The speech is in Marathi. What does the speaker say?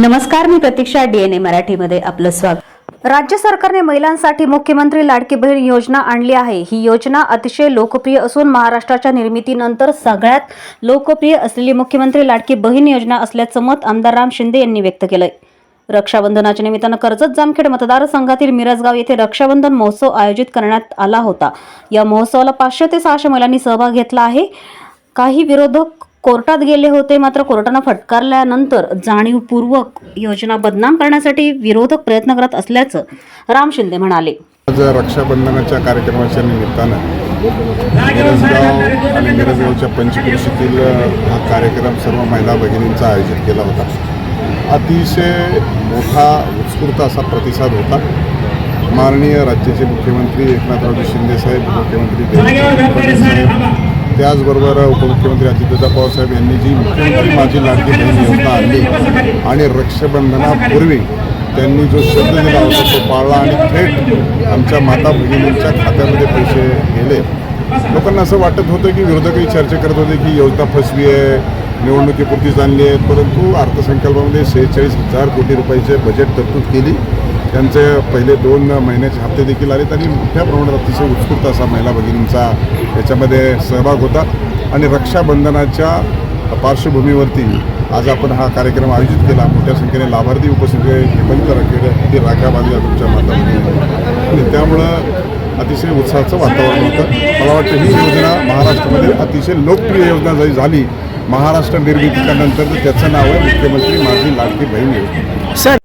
नमस्कार मी प्रतीक्षा डीएनए मराठीमध्ये आपलं स्वागत. राज्य सरकारने महिलांसाठी मुख्यमंत्री लाडकी बहीण योजना आणली आहे. ही योजना अतिशय लोकप्रिय असून महाराष्ट्राच्या निर्मितीनंतर सगळ्यात लोकप्रिय असलेली मुख्यमंत्री लाडकी बहीण योजना असल्याचं मत आमदार राम शिंदे यांनी व्यक्त केलंय. रक्षाबंधनाच्या निमित्तानं कर्जत जामखेड मतदारसंघातील मिरजगाव येथे रक्षाबंधन महोत्सव आयोजित करण्यात आला होता. या महोत्सवाला पाचशे ते सहाशे महिलांनी सहभाग घेतला आहे. काही विरोधक कोर्टात गेले होते मात्र कोर्टानं फटकारल्यानंतर जाणीवपूर्वक योजना बदनाम करण्यासाठी विरोधक प्रयत्न करत असल्याचं राम शिंदे म्हणाले. आज रक्षाबंधनाच्या कार्यक्रमाच्या निमित्तानं मिरजगाव आणि मिरजगावच्या पंचकृषीतील हा कार्यक्रम सर्व महिला भगिनींचा आयोजित केला होता. अतिशय मोठा उत्स्फूर्त असा प्रतिसाद होता. माननीय राज्याचे मुख्यमंत्री एकनाथरावजी शिंदेसाहेब मुख्यमंत्री देवेंद्र फडणवीस साहेब त्याचबरोबर उपमुख्यमंत्री अजितदादा पवारसाहेब यांनी जी मुख्यमंत्री माझी लाडकी बहीण योजना आणली आणि रक्षाबंधनापूर्वी त्यांनी जो शब्द दिला होता तो पाळला आणि थेट आमच्या माता भगिनींच्या खात्यामध्ये पैसे गेले. लोकांना असं वाटत होतं की विरोधकही चर्चा करत होते की योजना फसवी आहे निवडणुकीपुरतीच आणली आहे परंतु अर्थसंकल्पामध्ये सेहेचाळीस हजार कोटी रुपयाचे बजेट तरतूद केली. त्यांचे पहिले दोन महिन्याचे हप्ते देखील आलेत आणि मोठ्या प्रमाणात अतिशय उत्स्फूर्त असा महिला भगिनींचा याच्यामध्ये सहभाग होता. आणि रक्षाबंधनाच्या पार्श्वभूमीवरती आज आपण हा कार्यक्रम आयोजित केला. मोठ्या संख्येने लाभार्थी उपस्थित हेमंत रखेड किती राख्या बांधल्या तुमच्या माता आणि त्यामुळं अतिशय उत्साहाचं वातावरण होतं. मला वाटतं ही योजना महाराष्ट्रामध्ये अतिशय लोकप्रिय योजना जरी झाली महाराष्ट्र निर्मितीच्यानंतर तर त्याचं नाव आहे मुख्यमंत्री माझी लाडकी बहीण योजना. सर